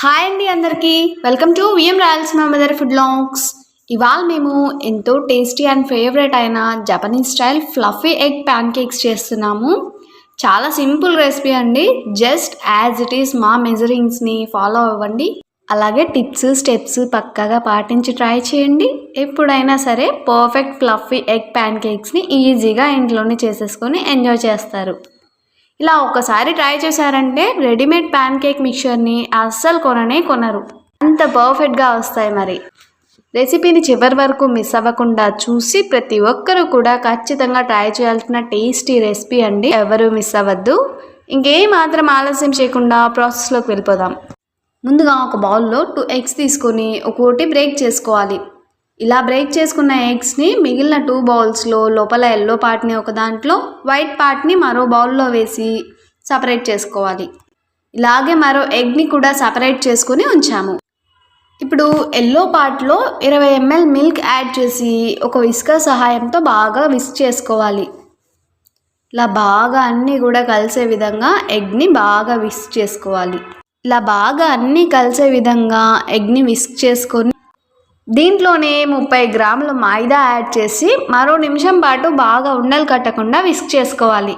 Hi అండి అందరికీ. Welcome to VM Rayalaseema mother food longs ఇవాళ మేము ఎంతో టేస్టీ అండ్ ఫేవరెట్ అయిన Japanese style fluffy egg pancakes చేస్తున్నాము. చాలా సింపుల్ రెసిపీ అండి. జస్ట్ యాజ్ ఇట్ ఈస్ మా మెజరింగ్స్ని ఫాలో అవ్వండి. అలాగే టిప్స్ స్టెప్స్ పక్కాగా పాటించి ట్రై చేయండి. ఎప్పుడైనా సరే పర్ఫెక్ట్ ఫ్లఫీ ఎగ్ ప్యాన్ కేక్స్ని ఈజీగా ఇంట్లోనే చేసేసుకొని ఎంజాయ్ చేస్తారు. ఇలా ఒకసారి ట్రై చేశారంటే రెడీమేడ్ ప్యాన్ కేక్ మిక్చర్ని అస్సలు కొననే కొనరు. అంత పర్ఫెక్ట్గా వస్తాయి మరి. రెసిపీని చివరి వరకు మిస్ అవ్వకుండా చూసి ప్రతి ఒక్కరూ కూడా ఖచ్చితంగా ట్రై చేయాల్సిన టేస్టీ రెసిపీ అండి. ఎవరు మిస్ అవ్వద్దు. ఇంకేం మాత్రం ఆలస్యం చేయకుండా ప్రాసెస్లోకి వెళ్ళిపోదాం. ముందుగా ఒక బౌల్లో టూ ఎగ్స్ తీసుకొని ఒక్కోటి బ్రేక్ చేసుకోవాలి. ఇలా బ్రేక్ చేసుకున్న ఎగ్స్ని మిగిలిన టూ బౌల్స్లో లోపల ఎల్లో పార్ట్ని ఒక దాంట్లో వైట్ పార్ట్ని మరో బౌల్లో వేసి సపరేట్ చేసుకోవాలి. ఇలాగే మరో ఎగ్ని కూడా సపరేట్ చేసుకొని ఉంచాము. ఇప్పుడు ఎల్లో పార్ట్లో ఇరవై ఎంఎల్ మిల్క్ యాడ్ చేసి ఒక విస్కర్ సహాయంతో బాగా విస్క్ చేసుకోవాలి. ఇలా బాగా అన్నీ కూడా కలిసే విధంగా ఎగ్ని బాగా విస్క్ చేసుకోవాలి. ఇలా బాగా అన్నీ కలిసే విధంగా ఎగ్ని విస్క్ చేసుకొని దీంట్లోనే ముప్పై గ్రాముల మైదా యాడ్ చేసి మరో నిమిషం పాటు బాగా ఉండలు కట్టకుండా విస్క్ చేసుకోవాలి.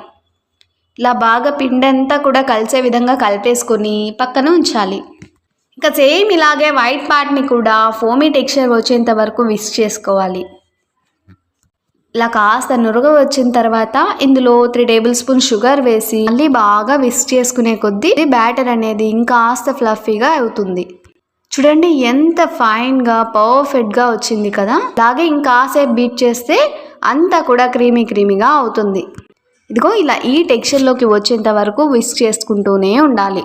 ఇలా బాగా పిండంతా కూడా కలిసే విధంగా కలిపేసుకొని పక్కన ఉంచాలి. ఇంకా సేమ్ ఇలాగే వైట్ పార్ట్ని కూడా ఫోమీ టెక్స్చర్ వచ్చేంత వరకు విస్క్ చేసుకోవాలి. ఇలా కాస్త నురుగ వచ్చిన తర్వాత ఇందులో త్రీ టేబుల్ స్పూన్ షుగర్ వేసి మళ్ళీ బాగా విస్క్ చేసుకునే కొద్దీ బ్యాటర్ అనేది ఇంకాస్త ఫ్లఫీగా అవుతుంది. చూడండి ఎంత ఫైన్గా పర్ఫెక్ట్గా వచ్చింది కదా? అలాగే ఇంకాసేపు బీట్ చేస్తే అంతా కూడా క్రీమీ క్రీమీగా అవుతుంది. ఇదిగో ఇలా ఈ టెక్స్చర్లోకి వచ్చేంత వరకు విస్క్ చేసుకుంటూనే ఉండాలి.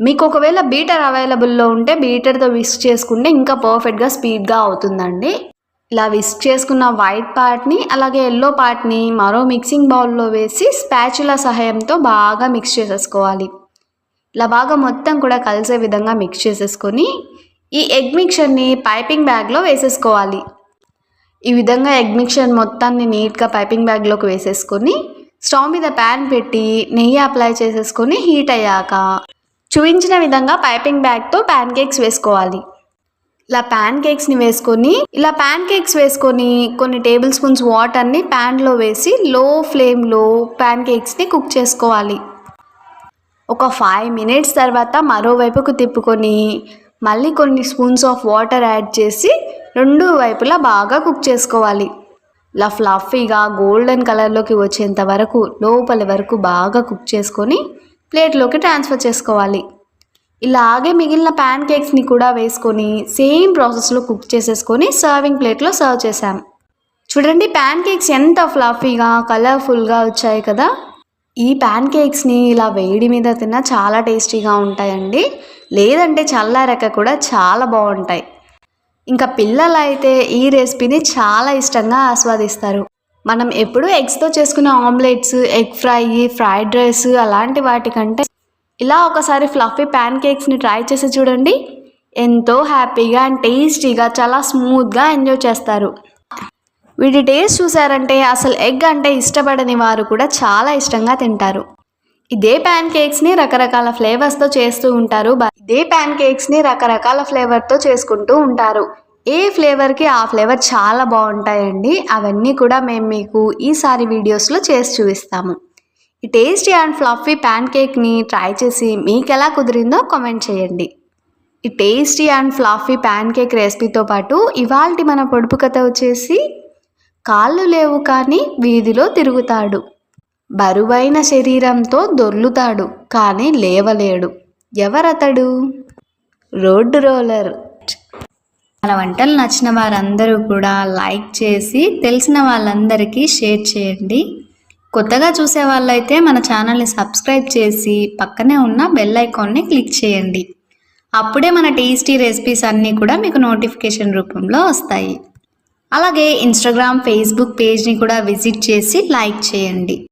మీకు ఒకవేళ బీటర్ అవైలబుల్లో ఉంటే బీటర్తో విస్క్ చేసుకుంటే ఇంకా పర్ఫెక్ట్గా స్పీడ్గా అవుతుందండి. ఇలా విస్క్ చేసుకున్న వైట్ పార్ట్ని అలాగే ఎల్లో పార్ట్ని మరో మిక్సింగ్ బౌల్లో వేసి స్పాచుల సహాయంతో బాగా మిక్స్ చేసేసుకోవాలి. ఇలా బాగా మొత్తం కూడా కలిసే విధంగా మిక్స్ చేసేసుకొని ఈ ఎగ్ మిక్చర్ని పైపింగ్ బ్యాగ్లో వేసేసుకోవాలి. ఈ విధంగా ఎగ్ మిక్చర్ మొత్తాన్ని నీట్గా పైపింగ్ బ్యాగ్లోకి వేసేసుకొని స్టవ్ మీద ప్యాన్ పెట్టి నెయ్యి అప్లై చేసేసుకొని హీట్ అయ్యాక చూపించిన విధంగా పైపింగ్ బ్యాగ్తో ప్యాన్ కేక్స్ వేసుకోవాలి. ఇలా ప్యాన్ కేక్స్ని వేసుకొని ఇలా ప్యాన్ కేక్స్ వేసుకొని కొన్ని టేబుల్ స్పూన్స్ వాటర్ని ప్యాన్లో వేసి లో ఫ్లేమ్లో ప్యాన్ కేక్స్ని కుక్ చేసుకోవాలి. ఒక ఫైవ్ మినిట్స్ తర్వాత మరోవైపుకు తిప్పుకొని మళ్ళీ కొన్ని స్పూన్స్ ఆఫ్ వాటర్ యాడ్ చేసి రెండు వైపులా బాగా కుక్ చేసుకోవాలి. ఇలా ఫ్లఫీగా గోల్డెన్ కలర్లోకి వచ్చేంత వరకు లోపలి వరకు బాగా కుక్ చేసుకొని ప్లేట్లోకి ట్రాన్స్ఫర్ చేసుకోవాలి. ఇలాగే మిగిలిన ప్యాన్ కేక్స్ని కూడా వేసుకొని సేమ్ ప్రాసెస్లో కుక్ చేసేసుకొని సర్వింగ్ ప్లేట్లో సర్వ్ చేశాం. చూడండి ప్యాన్ కేక్స్ ఎంత ఫ్లఫీగా కలర్ఫుల్గా వచ్చాయి కదా. ఈ ప్యాన్ కేక్స్ని ఇలా వేడి మీద తిన్నా చాలా టేస్టీగా ఉంటాయండి. లేదంటే చల్లారక కూడా చాలా బాగుంటాయి. ఇంకా పిల్లలు అయితే ఈ రెసిపీని చాలా ఇష్టంగా ఆస్వాదిస్తారు. మనం ఎప్పుడు ఎగ్స్తో చేసుకునే omelettes egg fry fried rice అలాంటి వాటికంటే ఇలా ఒకసారి ఫ్లఫీ ప్యాన్ కేక్స్ని ట్రై చేసి చూడండి. ఎంతో హ్యాపీగా అండ్ టేస్టీగా చాలా స్మూత్గా ఎంజాయ్ చేస్తారు. వీటి టేస్ట్ చూసారంటే అసలు ఎగ్ అంటే ఇష్టపడని వారు కూడా చాలా ఇష్టంగా తింటారు. ఇదే ప్యాన్ కేక్స్ని రకరకాల ఫ్లేవర్స్తో చేస్తూ ఉంటారు. ఇదే ప్యాన్ కేక్స్ని రకరకాల ఫ్లేవర్తో చేసుకుంటూ ఉంటారు. ఏ ఫ్లేవర్కి ఆ ఫ్లేవర్ చాలా బాగుంటాయండి అవన్నీ కూడా మేము మీకు ఈసారి వీడియోస్లో చేసి చూపిస్తాము. ఈ టేస్టీ అండ్ ఫ్లఫీ ప్యాన్ కేక్ని ట్రై చేసి మీకు ఎలా కుదిరిందో కామెంట్ చేయండి. ఈ tasty and fluffy pancake రెసిపీతో పాటు ఇవాళ మన పొడుపు కథ వచ్చేసి కాళ్ళు లేవు కానీ వీధిలో తిరుగుతాడు. బరువైన శరీరంతో దొర్లుతాడు కానీ లేవలేడు. ఎవరతడు? Road roller. మన వంటలు నచ్చిన వారందరూ కూడా లైక్ చేసి తెలిసిన వాళ్ళందరికీ షేర్ చేయండి. కొత్తగా చూసే వాళ్ళైతే మన ఛానల్ని సబ్స్క్రైబ్ చేసి పక్కనే ఉన్న బెల్ ఐకాన్ని క్లిక్ చేయండి. అప్పుడే మన టేస్టీ రెసిపీస్ అన్నీ కూడా మీకు నోటిఫికేషన్ రూపంలో వస్తాయి. అలాగే ఇన్స్టాగ్రామ్ ఫేస్బుక్ పేజ్ని కూడా విజిట్ చేసి లైక్ చేయండి.